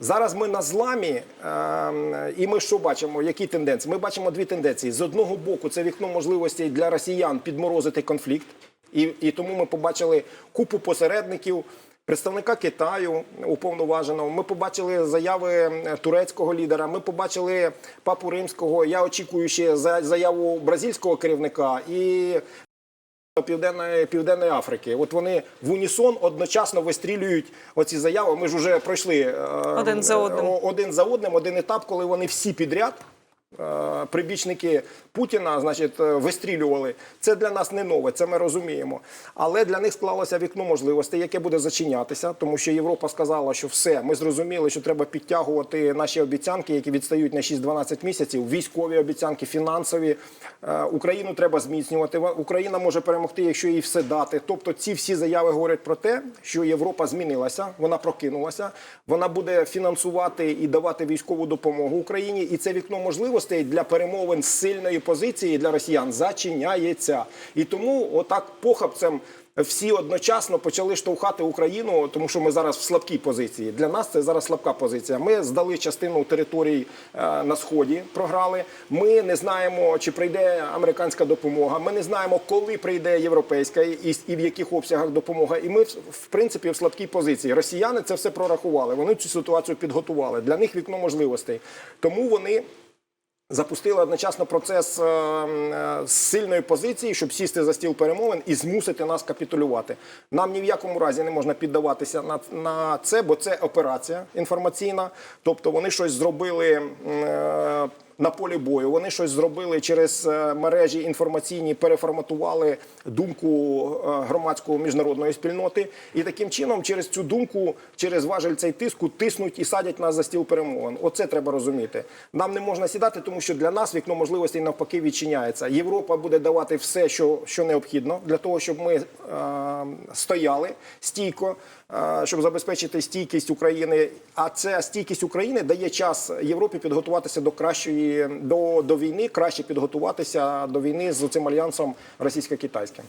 Зараз ми на зламі, е, і ми що бачимо? Які тенденції? Ми бачимо дві тенденції. З одного боку, це вікно можливостей для росіян підморозити конфлікт, і, і тому ми побачили купу посередників. Представника Китаю уповноваженого. Ми побачили заяви е, турецького лідера. Ми побачили папу римського. Я очікую ще заяву бразильського керівника і Південної Південної Африки. От вони в унісон одночасно вистрілюють оці заяви. Ми ж вже пройшли е, Один за одним. один за одним, один етап, коли вони всі підряд. Е, Прибічники Путіна, значить, е, вистрілювали. Це для нас не нове, це ми розуміємо. Але для них склалося вікно можливостей, яке буде зачинятися, тому що Європа сказала, що все, ми зрозуміли, що треба підтягувати наші обіцянки, які відстають на 6-12 місяців, військові обіцянки, фінансові. Е, Україну треба зміцнювати. Україна може перемогти, якщо їй все дати. Тобто, ці всі заяви говорять про те, що Європа змінилася, вона прокинулася, вона буде фінансувати і давати військову допомогу Україні. І це вікно можливостей для перемовин з сильної позиції для росіян зачиняється. І тому, отак похабцем. Всі одночасно почали штовхати Україну, тому що ми зараз в слабкій позиції. Для нас це зараз слабка позиція. Ми здали частину територій е, на сході, програли. Ми не знаємо, чи прийде американська допомога. Ми не знаємо, коли прийде європейська і, в яких обсягах допомога. І ми в принципі в слабкій позиції. Росіяни це все прорахували. Вони цю ситуацію підготували. Для них вікно можливостей. Тому вони запустили одночасно процес е, е, сильної позиції, щоб сісти за стіл перемовин і змусити нас капітулювати. Нам ні в якому разі не можна піддаватися на, на це, бо це операція інформаційна. Тобто вони щось зробили. На полі бою вони щось зробили через е, мережі інформаційні, переформатували думку е, громадської міжнародної спільноти, і таким чином, через цю думку, через важель цей тиску, тиснуть і садять нас за стіл перемовин. Оце треба розуміти. Нам не можна сідати, тому що для нас вікно можливостей навпаки відчиняється. Європа буде давати все, що, що необхідно для того, щоб ми е, стояли стійко, щоб забезпечити стійкість України. А ця стійкість України дає час Європі підготуватися до кращої до, до війни, краще підготуватися до війни з цим альянсом російсько-китайським.